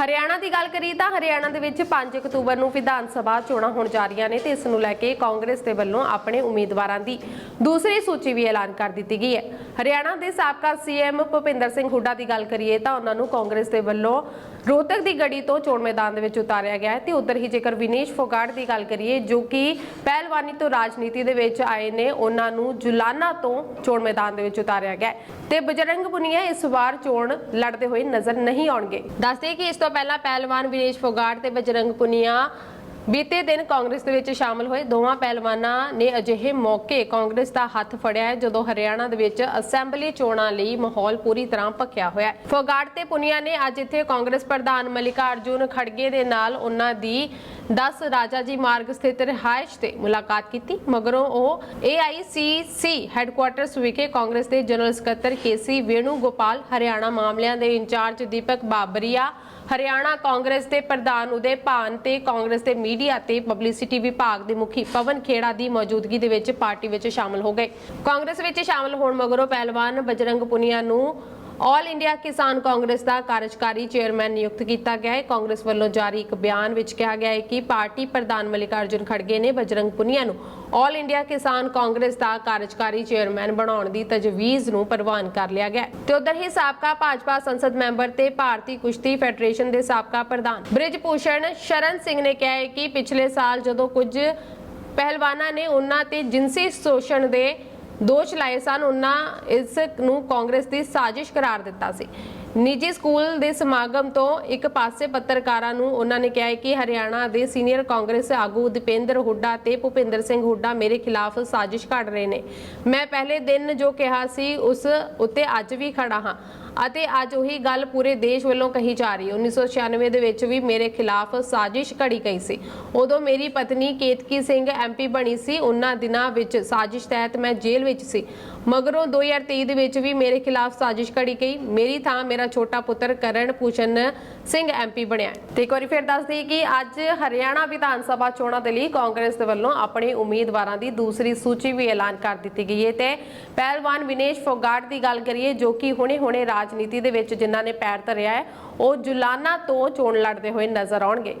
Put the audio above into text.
ਹਰਿਆਣਾ ਦੀ ਗੱਲ ਕਰੀ ਤਾਂ ਹਰਿਆਣਾ ਦੇ ਵਿੱਚ 5 ਅਕਤੂਬਰ ਨੂੰ ਵਿਧਾਨ ਸਭਾ ਚੋਣਾਂ ਹੋਣ ਜਾ ਰਹੀਆਂ ਨੇ ਤੇ ਇਸ ਨੂੰ ਲੈ ਕੇ ਕਾਂਗਰਸ ਦੇ ਵੱਲੋਂ ਆਪਣੇ ਉਮੀਦਵਾਰਾਂ ਦੀ ਦੂਸਰੀ ਸੂਚੀ ਵੀ ਐਲਾਨ ਕਰ ਦਿੱਤੀ ਗਈ ਹੈ। ਹਰਿਆਣਾ ਦੇ ਸਾਬਕਾ ਸੀਐਮ ਭੁਪਿੰਦਰ ਸਿੰਘ ਹੁੱਡਾ ਦੀ ਗੱਲ ਕਰੀਏ ਤਾਂ ਉਹਨਾਂ ਨੂੰ ਕਾਂਗਰਸ ਦੇ ਵੱਲੋਂ ਰੋਹਤਕ ਦੀ ਗੜੀ ਤੋਂ ਚੋਣ ਮੈਦਾਨ ਦੇ ਵਿੱਚ ਉਤਾਰਿਆ ਗਿਆ ਹੈ ਤੇ ਉਧਰ ਹੀ ਜੇਕਰ ਵਿਨੇਸ਼ ਫੋਗਾਟ ਦੀ ਗੱਲ ਕਰੀਏ ਜੋ ਕਿ ਪਹਿਲਵਾਨੀ ਤੋਂ ਰਾਜਨੀਤੀ ਦੇ ਵਿੱਚ ਆਏ ਨੇ, ਉਹਨਾਂ ਨੂੰ ਜੁਲਾਨਾ ਤੋਂ ਚੋਣ ਮੈਦਾਨ ਦੇ ਵਿੱਚ ਉਤਾਰਿਆ ਗਿਆ ਤੇ ਬਜਰੰਗ ਪੁਨੀਆ ਇਸ ਵਾਰ ਚੋਣ ਲੜਦੇ ਹੋਏ ਨਜ਼ਰ ਨਹੀਂ ਆਉਣਗੇ। ਦੱਸਦੇ ਕਿ ਇਸ ਤੋਂ ਪਹਿਲਾਂ ਪਹਿਲਵਾਨ ਵਿਨੇਸ਼ ਫੋਗਾਟ ਤੇ ਬਜਰੰਗ ਪੁਨੀਆ ਬੀਤੇ ਦਿਨ ਕਾਂਗਰਸ ਦੇ ਵਿੱਚ ਸ਼ਾਮਲ ਹੋਏ। ਦੋਵਾਂ ਪਹਿਲਵਾਨਾਂ ਨੇ ਅਜਿਹੇ ਮੌਕੇ ਕਾਂਗਰਸ ਦਾ ਹੱਥ ਫੜਿਆ ਹੈ, ਜਦੋਂ ਹਰਿਆਣਾ ਦੇ ਵਿੱਚ ਅਸੈਂਬਲੀ ਚੋਣਾਂ ਲਈ ਮਾਹੌਲ ਪੂਰੀ ਤਰ੍ਹਾਂ ਪੱਕਿਆ ਹੋਇਆ ਹੈ। ਫੋਗਾਟ ਤੇ ਪੁਨੀਆ ਨੇ ਅੱਜ ਇੱਥੇ ਕਾਂਗਰਸ ਪ੍ਰਧਾਨ ਮਲਿਕਾ ਅਰਜੁਨ ਖੜਗੇ ਦੇ ਨਾਲ ਉਹਨਾਂ ਦੀ 10 ਰਾਜਾ ਜੀ ਮਾਰਗ ਸਥਿਤ ਰਿਹਾਇਸ਼ ਤੇ ਮੁਲਾਕਾਤ ਕੀਤੀ ਮਗਰੋਂ ਉਹ AICC ਹੈੱਡਕੁਆਰਟਰਸ ਵਿਖੇ ਕਾਂਗਰਸ ਦੇ ਜਨਰਲ ਸਕੱਤਰ ਕੇਸੀ ਵੇਣੂ ਗੋਪਾਲ ਹਰਿਆਣਾ ਮਾਮਲਿਆਂ ਦੇ ਇੰਚਾਰਜ ਦੀਪਕ ਬਾਬਰੀਆ ਹਰਿਆਣਾ ਕਾਂਗਰਸ ਦੇ ਪ੍ਰਧਾਨ ਉਦੇ ਭਾਨ ਤੇ ਕਾਂਗਰਸ ਦੇ ਮੀਡੀਆ ਤੇ ਪਬਲਿਸਿਟੀ ਵਿਭਾਗ ਦੇ ਮੁਖੀ ਪਵਨ ਖੇੜਾ ਦੀ ਮੌਜੂਦਗੀ ਦੇ ਵਿੱਚ ਪਾਰਟੀ ਵਿੱਚ ਸ਼ਾਮਲ ਹੋ ਗਏ ਕਾਂਗਰਸ ਵਿੱਚ ਸ਼ਾਮਲ ਹੋਣ ਮਗਰੋਂ ਪਹਿਲਵਾਨ ਬਜਰੰਗ ਪੁਨੀਆ ਨੂੰ ਆਲ ਇੰਡੀਆ ਕਿਸਾਨ ਕਾਂਗਰਸ ਦਾ ਕਾਰਜਕਾਰੀ ਚੇਅਰਮੈਨ ਨਿਯੁਕਤ ਕੀਤਾ ਗਿਆ ਹੈ। ਕਾਂਗਰਸ ਵੱਲੋਂ ਜਾਰੀ ਇੱਕ ਬਿਆਨ ਵਿੱਚ ਕਿਹਾ ਗਿਆ ਹੈ ਕਿ ਪਾਰਟੀ ਪ੍ਰਧਾਨ ਮਲਿਕਾਰਜੁਨ ਖੜਗੇ ਨੇ ਬਜਰੰਗ ਪੁਨੀਆ ਨੂੰ ਆਲ ਇੰਡੀਆ ਕਿਸਾਨ ਕਾਂਗਰਸ ਦਾ ਕਾਰਜਕਾਰੀ ਚੇਅਰਮੈਨ ਬਣਾਉਣ ਦੀ ਤਜਵੀਜ਼ ਨੂੰ ਪ੍ਰਵਾਨ ਕਰ ਲਿਆ ਗਿਆ ਤੇ ਉਧਰ ਹੀ ਸਾਬਕਾ ਭਾਜਪਾ ਸੰਸਦ ਮੈਂਬਰ ਤੇ ਭਾਰਤੀ ਕੁਸ਼ਤੀ ਫੈਡਰੇਸ਼ਨ ਦੇ ਸਾਬਕਾ ਪ੍ਰਧਾਨ ਬ੍ਰਿਜ ਭੂਸ਼ਣ ਸ਼ਰਨ ਸਿੰਘ ਨੇ ਕਿਹਾ ਹੈ ਕਿ ਪਿਛਲੇ ਸਾਲ ਜਦੋਂ ਕੁਝ ਪਹਿਲਵਾਨਾਂ ਨੇ ਉਹਨਾਂ ਤੇ ਜਿਨਸੀ ਸ਼ੋਸ਼ਣ ਦੇ ਦੋਸ਼ ਲਾਏ ਸਨ ਉਹਨਾਂ ਇਸ ਨੂੰ ਕਾਂਗਰਸ ਦੀ ਸਾਜ਼ਿਸ਼ ਕਰਾਰ ਦਿੱਤਾ ਸੀ। ਨਿੱਜੀ ਸਕੂਲ ਦੇ ਸਮਾਗਮ ਤੋਂ ਇੱਕ ਪਾਸੇ ਪੱਤਰਕਾਰਾਂ ਨੂੰ ਉਹਨਾਂ ਨੇ ਕਿਹਾ ਕਿ ਹਰਿਆਣਾ ਦੇ ਸੀਨੀਅਰ ਕਾਂਗਰਸ ਆਗੂ ਦੀਪੇਂਦਰ ਹੁੱਡਾ ਤੇ ਭੁਪਿੰਦਰ ਸਿੰਘ ਹੁੱਡਾ ਮੇਰੇ ਖਿਲਾਫ ਸਾਜ਼ਿਸ਼ ਘੜ ਰਹੇ ਨੇ। ਮੈਂ ਪਹਿਲੇ ਦਿਨ ਜੋ ਕਿਹਾ ਸੀ, ਉਸ ਉੱਤੇ ਅੱਜ ਵੀ ਖੜਾ ਹਾਂ ਅਤੇ ਅੱਜ ਉਹੀ ਗੱਲ ਪੂਰੇ ਦੇਸ਼ ਵੱਲੋਂ ਕਹੀ ਜਾ ਰਹੀ ਹੈ। 1996 ਦੇ ਵਿੱਚ ਵੀ ਮੇਰੇ ਖਿਲਾਫ ਸਾਜ਼ਿਸ਼ ਘੜੀ ਗਈ ਸੀ। ਉਦੋਂ ਮੇਰੀ ਪਤਨੀ ਕੇਤਕੀ ਸਿੰਘ ਐਮਪੀ ਬਣੀ ਸੀ। ਉਹਨਾਂ ਦਿਨਾਂ ਵਿੱਚ ਸਾਜ਼ਿਸ਼ ਤਹਿਤ ਮੈਂ ਜੇਲ੍ਹ ਵਿੱਚ ਸੀ। ਮਗਰੋਂ 2023 ਦੇ ਵਿੱਚ ਵੀ ਮੇਰੇ ਖਿਲਾਫ ਸਾਜ਼ਿਸ਼ ਘੜੀ ਗਈ। ਮੇਰੀ ਥਾਂ ਮੇਰਾ ਛੋਟਾ ਪੁੱਤਰ ਕਰਨ ਭੂਸ਼ਣ ਸਿੰਘ ਐਮਪੀ ਬਣਿਆ ਤੇ ਇੱਕ ਵਾਰੀ ਫਿਰ ਦੱਸ ਦਈਏ ਕਿ ਅੱਜ ਹਰਿਆਣਾ ਵਿਧਾਨ ਸਭਾ ਚੋਣਾਂ ਦੇ ਲਈ ਕਾਂਗਰਸ ਦੇ ਵੱਲੋਂ ਆਪਣੇ ਉਮੀਦਵਾਰਾਂ ਦੀ ਦੂਸਰੀ ਸੂਚੀ ਵੀ ਐਲਾਨ ਕਰ ਦਿੱਤੀ ਗਈ ਹੈ। ਤੇ ਪਹਿਲਵਾਨ ਵਿਨੇਸ਼ ਫੋਗਾਟ ਦੀ ਗੱਲ ਕਰੀਏ, ਜੋ ਕਿ ਹੁਣੇ-ਹੁਣੇ ਰਾਜਨੀਤੀ ਦੇ ਵਿੱਚ ਜਿਨ੍ਹਾਂ ਨੇ ਪੈਰ ਧਰਿਆ ਹੈ, ਉਹ ਜੁਲਾਨਾ ਤੋਂ ਚੋਣ ਲੜਦੇ ਹੋਏ ਨਜ਼ਰ ਆਉਣਗੇ।